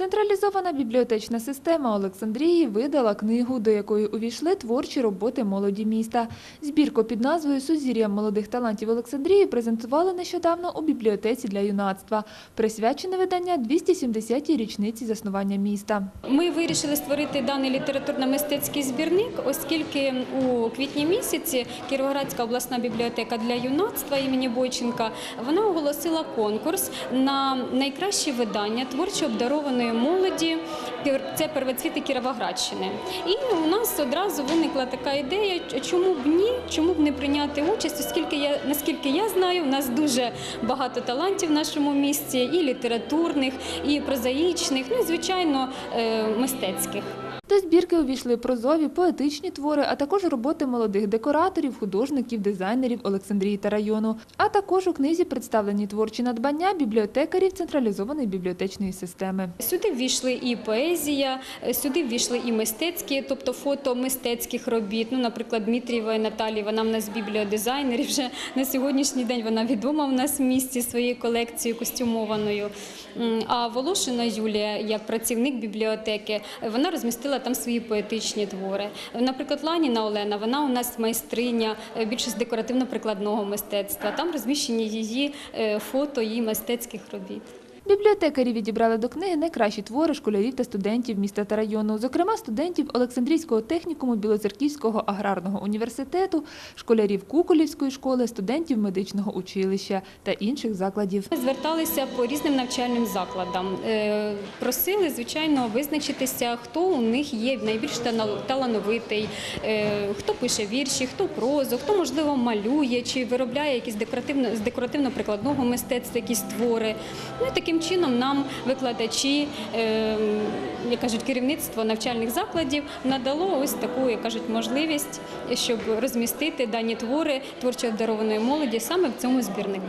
Централізована бібліотечна система Олександрії видала книгу, до якої увійшли творчі роботи молоді міста. Збірку під назвою Сузір'я молодих талантів Олександрії презентували нещодавно у бібліотеці для юнацтва. Присвячене видання 270-й річниці заснування міста. Ми вирішили створити даний літературно-мистецький збірник, оскільки у квітні місяці Кіровоградська обласна бібліотека для юнацтва імені Бойченка вона оголосила конкурс на найкраще видання творчо обдарованої молоді. Це первоцвіти Кіровоградщини. І у нас одразу виникла така ідея, чому б ні, чому б не прийняти участь, оскільки я наскільки я знаю, у нас дуже багато талантів в нашому місті, і літературних, і прозаїчних, ну і звичайно е, мистецьких. До збірки увійшли прозові, поетичні твори, а також роботи молодих декораторів, художників, дизайнерів Олександрії та району. А також у книзі представлені творчі надбання бібліотекарів централізованої бібліотечної системи. Сюди ввійшли і поезія, сюди ввійшли і мистецькі, тобто фото мистецьких робіт. Ну, наприклад, Дмитрієва Наталія, вона в нас бібліодизайнер. і Вже на сьогоднішній день вона відома в нас в місті своєю колекцією костюмованою. А Волошина Юлія, як працівник бібліотеки, вона розмістила там свої поетичні твори. Наприклад, Ланіна Олена, вона у нас майстриня е, більше з декоративно-прикладного мистецтва. Там розміщені її е, фото її мистецьких робіт. Бібліотекарі відібрали до книги найкращі твори школярів та студентів міста та району, зокрема студентів Олександрійського технікуму Білоцерківського аграрного університету, школярів Куколівської школи, студентів медичного училища та інших закладів. Ми зверталися по різним навчальним закладам. Е, Просили, звичайно, визначитися, хто у них є найбільш талановитий, е, хто пише вірші, хто прозу, хто, можливо, малює чи виробляє якісь декоративно з декоративно-прикладного мистецтва, якісь твори. Ну і таким чином нам викладачі, е, як кажуть, керівництво навчальних закладів надало ось таку, як кажуть, можливість, щоб розмістити дані твори творчо обдарованої молоді саме в цьому збірнику.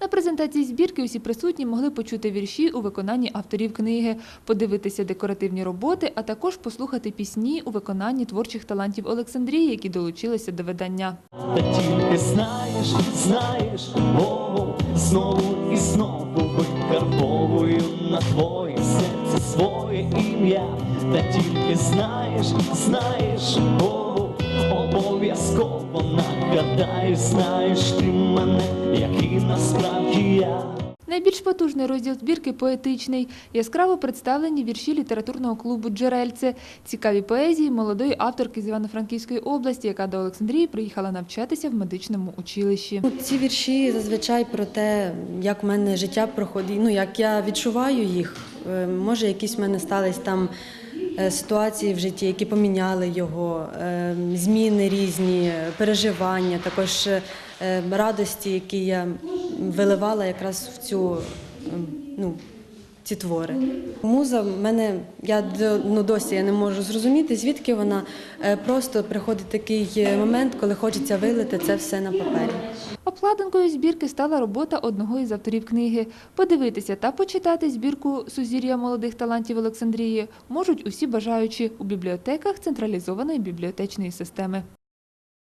На презентації збірки усі присутні могли почути вірші у виконанні авторів книги, подивитися декоративні роботи, а також послухати пісні у виконанні творчих талантів Олександрії, які долучилися до видання. Та тільки знаєш, знаєш, Богу, знову і знову викарбовую на твоє серце своє ім'я. Та тільки знаєш, знаєш, Богу, обов'язково нагадаєш, знаєш ти мене, який насправді я. Найбільш потужний розділ збірки поетичний. Яскраво представлені вірші літературного клубу Джерельце, цікаві поезії молодої авторки з Івано-Франківської області, яка до Олександрії приїхала навчатися в медичному училищі. Ну, Ці вірші зазвичай про те, як в мене життя проходить, ну як я відчуваю їх. Е, Може, якісь в мене стались там е, ситуації в житті, які поміняли його, е, зміни різні, переживання, також радості, які я виливала якраз в цю ем, ну, ці твори. Муза в мене, я ну, досі я не можу зрозуміти, звідки вона Е, просто приходить такий е, момент, коли хочеться вилити це все на папері. Обкладинкою збірки стала робота одного із авторів книги. Подивитися та почитати збірку Сузір'я молодих талантів Олександрії можуть усі бажаючі у бібліотеках централізованої бібліотечної системи.